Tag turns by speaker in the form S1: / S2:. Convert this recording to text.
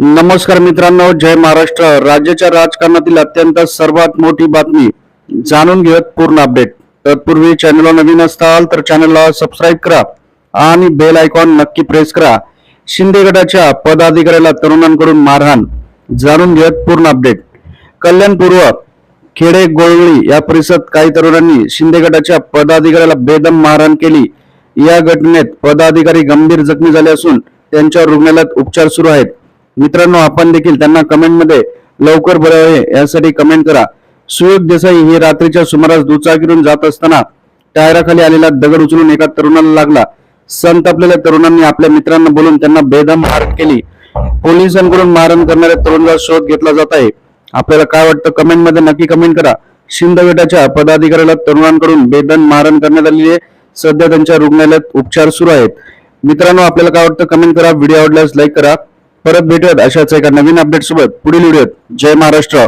S1: नमस्कार मित्रांनो जय महाराष्ट्र. राज्याच्या राजकारणातील अत्यंत सर्वात मोठी बातमी जाणून घेत पूर्ण अपडेट तत्पूर्वी चॅनलला नवीन असताल तर चॅनलला सबस्क्राईब करा आणि बेल आयकॉन नक्की प्रेस करा. शिंदे गटाच्या पदाधिकाऱ्याला तरुणांकडून मारहाण. जाणून घेत पूर्ण अपडेट कल्याणपूर्व खेडे गोळवळी या परिसरात काही तरुणांनी शिंदे गटाच्या पदाधिकाऱ्याला बेदम मारहाण केली. या घटनेत पदाधिकारी गंभीर जखमी झाले असून त्यांच्यावर रुग्णालयात उपचार सुरू आहेत. मित्रांनो आपण देखील त्यांना कमेंटमध्ये लवकर बरे आहे यासाठी कमेंट करा. सुयोग देसाई हे रात्रीच्या सुमारास दुचाकीवरून जात असताना टायराखाली आलेला दगड उचलून एका तरुणाला लागला. संतापलेल्या तरुणांनी आपल्या मित्रांना बोलून त्यांना बेदम मारण केली. पोलिसांकडून मारण करणाऱ्या तरुणाचा शोध घेतला जात आहे. आपल्याला काय वाटतं? कमेंटमध्ये नक्की कमेंट करा. शिंदगटाच्या पदाधिकाऱ्याला तरुणांकडून बेदम मारण करण्यात आलेली आहे. सध्या त्यांच्या रुग्णालयात उपचार सुरू आहेत. मित्रांनो आपल्याला काय वाटतं? कमेंट करा. व्हिडिओ आवडल्यास लाईक करा. परत भेटूयात अशाच एका नवीन अपडेट सोबत. पुढील व्हिडिओत. जय महाराष्ट्र.